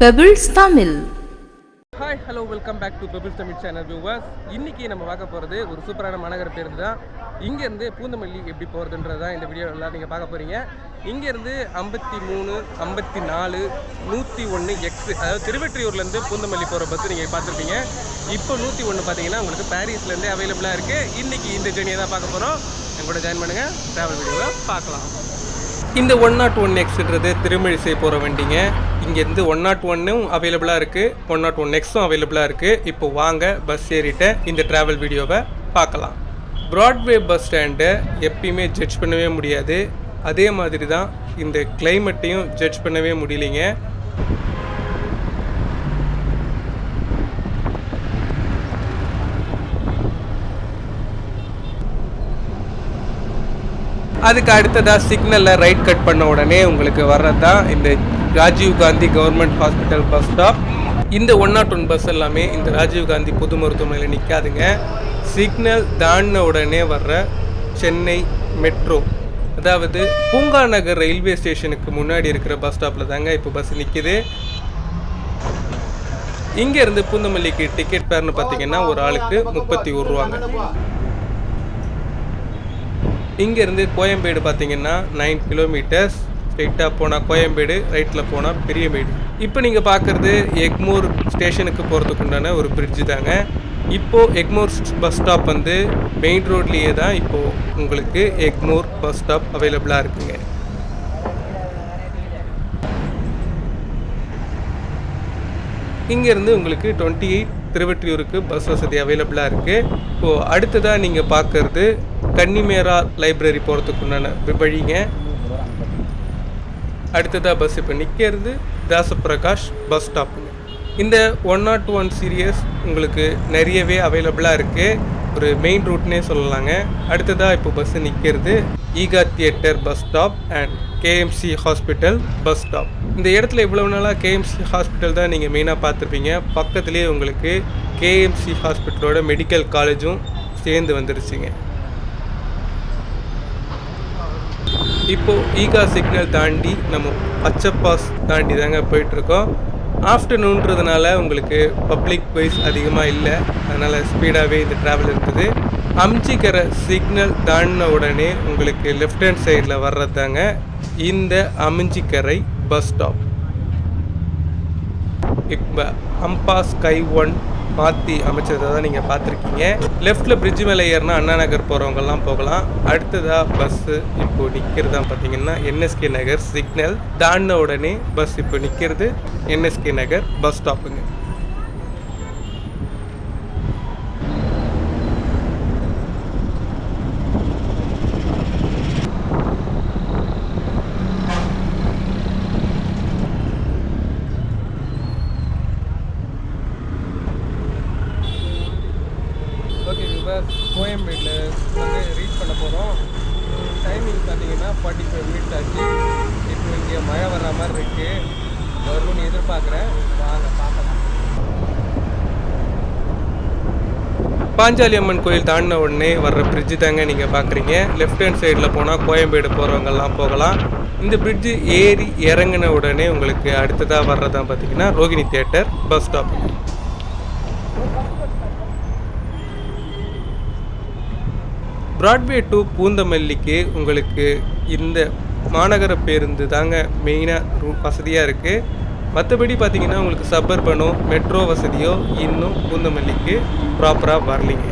Pebbles Tamil hi hello welcome back to Pebbles Tamil channel viewers இன்னைக்கு நம்ம பார்க்க போகிறது ஒரு சூப்பரான மாநகர பேருந்து தான் இங்கேருந்து பூந்தமல்லி எப்படி போகிறதுன்றது தான் இந்த வீடியோ எல்லாம் நீங்கள் பார்க்க போகிறீங்க இங்கேருந்து ஐம்பத்தி மூணு ஐம்பத்தி நாலு நூற்றி ஒன்று எக்ஸ் அதாவது திருவெற்றியூர்லேருந்து பூந்தமல்லி போகிற பஸ் நீங்கள் பார்த்துருப்பீங்க. இப்போ நூற்றி ஒன்று பார்த்தீங்கன்னா உங்களுக்கு பாரிஸ்லேருந்தே அவைலபிளாக இருக்குது இன்றைக்கி இந்த ஜேர்னியை தான் பார்க்க போகிறோம் என் கூட ஜாயின் பண்ணுங்கள் ட்ராவல் வீடியோவை பார்க்கலாம். இந்த ஒன் நாட் ஒன் எக்ஸ்ன்றது திருமழிசை போகிற வண்டிங்க. இங்கேருந்து ஒன் நாட் ஒன்னும் அவைலபிளாக இருக்குது ஒன் நாட் ஒன் எக்ஸும் அவைலபிளாக இருக்குது இப்போ வாங்க பஸ் ஏறிட்ட இந்த ட்ராவல் வீடியோவை பார்க்கலாம். ப்ராட்வே பஸ் ஸ்டாண்டை எப்பயுமே ஜட்ஜ் பண்ணவே முடியாது. அதே மாதிரி தான் இந்த கிளைமேட்டையும் ஜட்ஜ் பண்ணவே முடியலைங்க. அதுக்கு அடுத்ததாக சிக்னலில் ரைட் கட் பண்ண உடனே உங்களுக்கு வர்றது தான் இந்த Rajiv Gandhi government hospital bus stop. இந்த ஒன் நாட் ஒன் பஸ் எல்லாமே இந்த ராஜீவ் காந்தி பொது மருத்துவமனையில் நிற்காதுங்க சிக்னல் தாண்டின உடனே வர்ற சென்னை மெட்ரோ. அதாவது பூங்கா நகர் ரயில்வே ஸ்டேஷனுக்கு முன்னாடி இருக்கிற பஸ் ஸ்டாப்பில் தாங்க இப்போ பஸ் நிற்கிது இங்கேருந்து பூந்தமல்லிக்கு டிக்கெட் பேர்னு பார்த்தீங்கன்னா ஒரு ஆளுக்கு முப்பத்தி ஒரு ரூபாங்க. இங்கேருந்து கோயம்பேடு பார்த்தீங்கன்னா நைன் கிலோமீட்டர்ஸ் ஸ்ட்ரெயிட்டாக போனால் கோயம்பேடு ரைட்டில் போனால் பெரியமேடு. இப்போ நீங்கள் பார்க்குறது எக்மூர் ஸ்டேஷனுக்கு போகிறதுக்கு உண்டான ஒரு பிரிட்ஜு தாங்க. இப்போது எக்மூர் பஸ் ஸ்டாப் வந்து மெயின் ரோட்லேயே தான் இப்போது உங்களுக்கு எக்மூர் பஸ் ஸ்டாப் அவைலபிளாக இருக்குங்க. இங்கேருந்து உங்களுக்கு டுவெண்ட்டி எயிட் திருவற்றியூருக்கு பஸ் வசதி அவைலபிளாக இருக்குது இப்போது அடுத்ததாக நீங்கள் பார்க்குறது கன்னிமேரா லைப்ரரி போகிறதுக்கு உண்டான வழிங்க. அடுத்ததாக பஸ் இப்போ நிற்கிறது தாசப்பிரகாஷ் பஸ் ஸ்டாப்புங்க இந்த ஒன் நாட் ஒன் சீரியஸ் உங்களுக்கு நிறையவே அவைலபிளாக இருக்குது ஒரு மெயின் ரூட்னே சொல்லலாங்க. அடுத்ததாக இப்போ பஸ்ஸு நிற்கிறது Ega theatre bus stop and KMC hospital bus stop இந்த இடத்துல இவ்வளவு நாளாக கேஎம்சி ஹாஸ்பிட்டல் தான் நீங்கள் மெயினாக பார்த்துருப்பீங்க. பக்கத்துலேயே உங்களுக்கு கேஎம்சி ஹாஸ்பிட்டலோட மெடிக்கல் காலேஜும் சேர்ந்து வந்துருச்சுங்க. இப்போது ஈகா சிக்னல் தாண்டி நம்ம பச்சைப்பாஸ் தாண்டி தாங்க போயிட்டுருக்கோம். ஆஃப்டர்நூன்றதுனால உங்களுக்கு பப்ளிக் வைஸ் அதிகமாக இல்லை. அதனால் ஸ்பீடாகவே இந்த ட்ராவல் இருக்குது. அம்ஜிக்கரை சிக்னல் தாண்டின உடனே உங்களுக்கு லெஃப்ட் ஹேண்ட் சைடில் வர்றதாங்க இந்த அமிஞ்சிக்கரை பஸ் ஸ்டாப் இப்போ அம்பா ஸ்கை ஒன் மாற்றி அமைச்சதை தான் நீங்கள் பார்த்துருக்கீங்க. லெஃப்ட்டில் பிரிட்ஜ் மேலே ஏறினா அண்ணா நகர் போகிறவங்கலாம் போகலாம். அடுத்ததாக பஸ்ஸு இப்போ நிற்கிறதா பார்த்தீங்கன்னா என்எஸ்கே நகர் சிக்னல் தாண்டின உடனே பஸ் இப்போ நிற்கிறது என்எஸ்கே நகர் பஸ் ஸ்டாப்புங்க ஓகே போயம் கோயம்பேடில் வந்து ரீட் பண்ண போகிறோம் டைமிங் பார்த்தீங்கன்னா ஃபார்ட்டி ஃபைவ் மினிட்ஸ் ஆச்சு. இப்போ இங்கே மழை வர்ற மாதிரி இருக்குது வரும்னு எதிர்பார்க்குறேன். வாங்க பார்க்கலாம். பாஞ்சாலி அம்மன் கோயில் தாண்டின உடனே வர்ற பிரிட்ஜு தாங்க நீங்கள் பார்க்குறீங்க. லெஃப்ட் ஹேண்ட் சைடில் போனால் கோயம்பேடு போகிறவங்கெல்லாம் போகலாம். இந்த பிரிட்ஜு ஏறி இறங்கின உடனே உங்களுக்கு அடுத்ததாக வர்றதான் பார்த்தீங்கன்னா Rohini theatre bus stop Broadway to பூந்தமல்லிக்கு உங்களுக்கு இந்த மாநகர பேருந்து தாங்க மெயினாக ரூ வசதியாக இருக்குது மற்றபடி பார்த்தீங்கன்னா உங்களுக்கு சப்பர்பனோ மெட்ரோ வசதியோ இன்னும் பூந்தமல்லிக்கு ப்ராப்பராக வரலைங்க.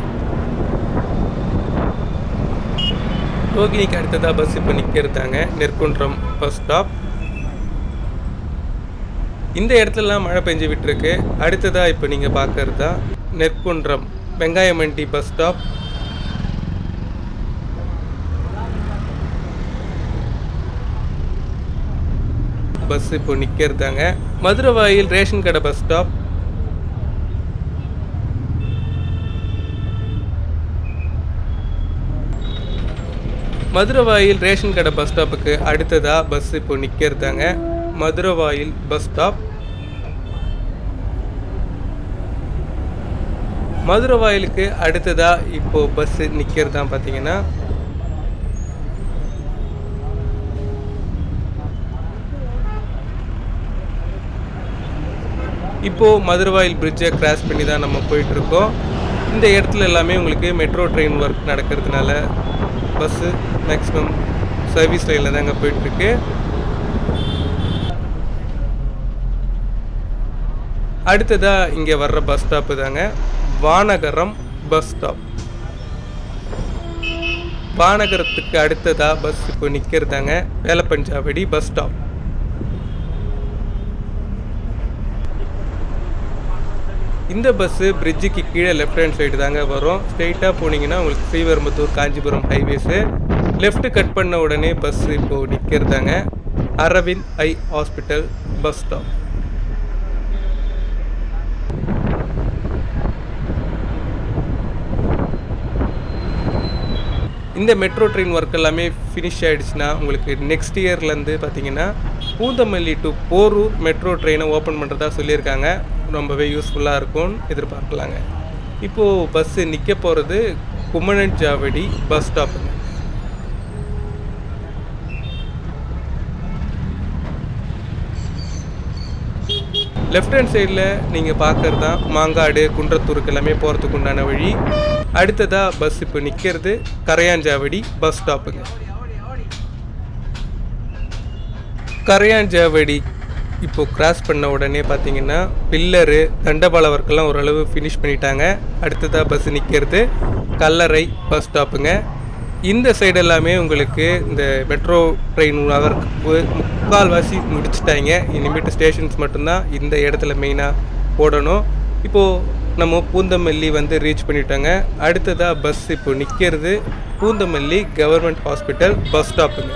ரோகிணிக்கு அடுத்ததாக பஸ் இப்போ நிற்கிறதாங்க நெற்குன்றம் பஸ் ஸ்டாப் இந்த இடத்துலலாம் மழை பெஞ்சு விட்டுருக்கு. அடுத்ததாக இப்போ நீங்கள் பார்க்கறது தான் Nerkundram Vengayamandi bus stop bus இப்போ நிற்கிறதாங்க மதுரவாயில் ரேஷன் கடை பஸ் ஸ்டாப் மதுரவாயில் ரேஷன் கடை பஸ் ஸ்டாப்புக்கு அடுத்ததாக பஸ் இப்போ நிற்கிறதாங்க மதுரவாயில் பஸ் ஸ்டாப் மதுரவாயிலுக்கு அடுத்ததாக இப்போ பஸ் நிற்கிறதான் பார்த்தீங்கன்னா இப்போது மதுரவாயில் பிரிட்ஜை கிராஸ் பண்ணி தான் நம்ம போயிட்டுருக்கோம். இந்த இடத்துல எல்லாமே உங்களுக்கு மெட்ரோ ட்ரெயின் ஒர்க் நடக்கிறதுனால பஸ்ஸு மேக்ஸிமம் சர்வீஸ் லைனில் தாங்க போயிட்டுருக்கு. அடுத்ததாக இங்கே வர்ற பஸ் ஸ்டாப்பு தாங்க வானகரம் பஸ் ஸ்டாப் வானகரத்துக்கு அடுத்ததாக பஸ் இப்போ நிற்கிறதாங்க வேலப்பஞ்சாவடி பஸ் ஸ்டாப் இந்த பஸ்ஸு பிரிட்ஜுக்கு கீழே லெஃப்ட் ஹேண்ட் சைடு தாங்க வரும். ஸ்ட்ரெயிட்டாக போனீங்கன்னா உங்களுக்கு Sriperumbudur Kanchipuram highways left cut பண்ண உடனே பஸ் இப்போது நிற்கிறதாங்க Aravind eye hospital bus stop இந்த மெட்ரோ ட்ரெயின் ஒர்க் எல்லாமே ஃபினிஷ் ஆகிடுச்சுன்னா உங்களுக்கு நெக்ஸ்ட் இயர்லேருந்து பார்த்தீங்கன்னா பூந்தமல்லி டு போரூர் மெட்ரோ ட்ரெயினை ஓப்பன் பண்ணுறதா சொல்லியிருக்காங்க. ரொம்பவே யூஸ்ஃபுல்லாக இருக்கும்னு எதிர்பார்க்கலாங்க. இப்போது பஸ்ஸு நிற்க போகிறது குமணன் ஜாவடி பஸ் ஸ்டாப்புங்க லெஃப்ட் ஹேண்ட் சைடில் நீங்கள் பார்க்கறது தான் மாங்காடு குன்றத்தூருக்கு எல்லாமே போகிறதுக்கு உண்டான வழி. அடுத்ததாக பஸ் இப்போ நிற்கிறது கரையாஞ்சாவடி பஸ் ஸ்டாப்புங்க கரையாஞ்சாவடி இப்போது கிராஸ் பண்ண உடனே பார்த்தீங்கன்னா பில்லரு தண்டபால ஒர்க்கெல்லாம் ஓரளவு ஃபினிஷ் பண்ணிட்டாங்க. அடுத்ததாக பஸ் நிற்கிறது கல்லறை பஸ் ஸ்டாப்புங்க இந்த சைடு எல்லாமே உங்களுக்கு இந்த மெட்ரோ ட்ரெயின் நகருக்கு முக்கால்வாசி முடிச்சுட்டாங்க. இனிமேட்டு ஸ்டேஷன்ஸ் மட்டும்தான் இந்த இடத்துல மெயினாக போடணும் இப்போது நம்ம பூந்தமல்லி வந்து ரீச் பண்ணிட்டோங்க. அடுத்ததாக பஸ் இப்போ நிற்கிறது பூந்தமல்லி கவர்மெண்ட் ஹாஸ்பிட்டல் பஸ் ஸ்டாப்புங்க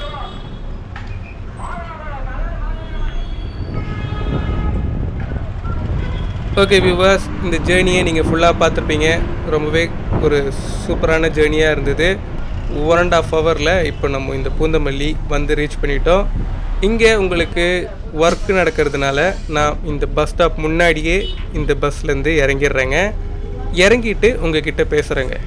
ஓகே வியூவர்ஸ் இந்த ஜேர்னியை நீங்கள் ஃபுல்லாக பார்த்துருப்பீங்க. ரொம்பவே ஒரு சூப்பரான ஜேர்னியாக இருந்தது. ஒன் அண்ட் ஆஃப் ஹவரில் இப்போ நம்ம இந்த பூந்தமல்லி வந்து ரீச் பண்ணிட்டோம். இங்கே உங்களுக்கு ஒர்க் நடக்கிறதுனால நான் இந்த பஸ் ஸ்டாப் முன்னாடியே இந்த பஸ்லேருந்து இறங்கிடுறேங்க. இறங்கிட்டு உங்ககிட்ட பேசுகிறேங்க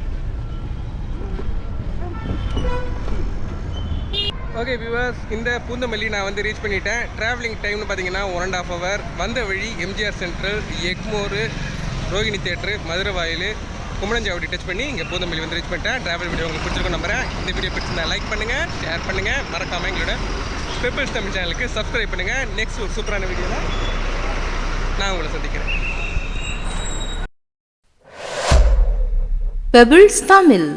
ஓகே வியூவர்ஸ் இந்த பூந்தமல்லி நான் வந்து ரீச் பண்ணிட்டேன். ட்ராவலிங் டைம்னு பார்த்தீங்கன்னா ஒன் அண்ட் ஆஃப் ஹவர் வந்த வழி MGR Central Egmore Rohini theatre Maduravoyal Kumananchavadi touch பண்ணி இங்கே பூந்தமல்லி வந்து ரீச் பண்ணிட்டேன். ட்ராவல் வீடியோ உங்களுக்கு பிடிச்சிருக்கோம் நம்புறேன். இந்த வீடியோ பிடிச்சிருந்தா லைக் பண்ணுங்கள் ஷேர் பண்ணுங்கள் மறக்காமல் எங்களோட பெப்பிள்ஸ் தமிழ் சேனலுக்கு சப்ஸ்கிரைப் பண்ணுங்கள் நெக்ஸ்ட் ஒரு சூப்பரான வீடியோவில் நான் உங்களை சந்திக்கிறேன். பெபிள்ஸ் தமிழ்